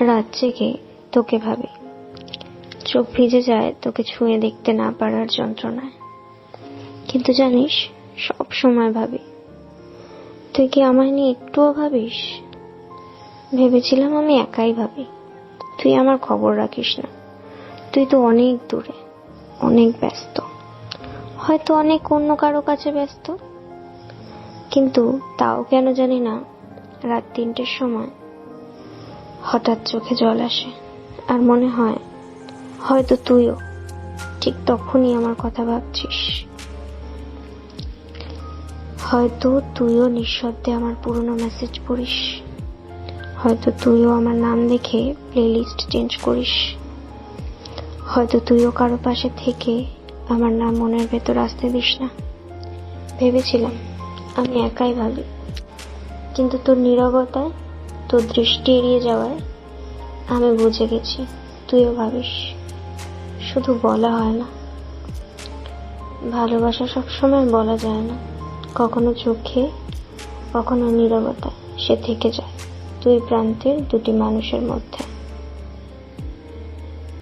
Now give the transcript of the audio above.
রাত জেগে তোকে ভাবি। চোখ ভিজে যায় তোকে ছুঁয়ে দেখতে না পারার যন্ত্রণায়। কিন্তু জানিস, সব সময় ভাবি, তুই কি আমায় নিয়ে একটুও ভাবিস? ভেবেছিলাম আমি একাই ভাবি, তুই আমার খবর রাখিস না। তুই তো অনেক দূরে, অনেক ব্যস্ত। হয়তো অনেক অন্য কারও কাছে ব্যস্ত। কিন্তু তাও কেন জানি না, রাত তিনটের সময় হঠাৎ চোখে জল আসে আর মনে হয়, হয়তো তুইও। ঠিক তখনই আমার কথা ভাবছিস। হয়তো তুইও নিঃশব্দে আমার পুরনো মেসেজ পড়িস। হয়তো তুইও আমার নাম দেখে প্লেলিস্ট চেঞ্জ করিস। হয়তো তুইও কারও পাশে থেকে আমার নাম মনের ভেতর আসতে দিস না। ভেবেছিলাম, আমি একাই ভাবি। কিন্তু তোর নীরবতায় তোর দৃষ্টি এড়িয়ে যাওয়ায় আমি বুঝে গেছি, তুইও ভাবিস, শুধু বলা হয় না। ভালোবাসা সবসময় বলা যায় না। কখনো চোখে, কখনো নীরবতা সে থেকে যায়। দুই প্রান্তের দুটি মানুষের মধ্যে।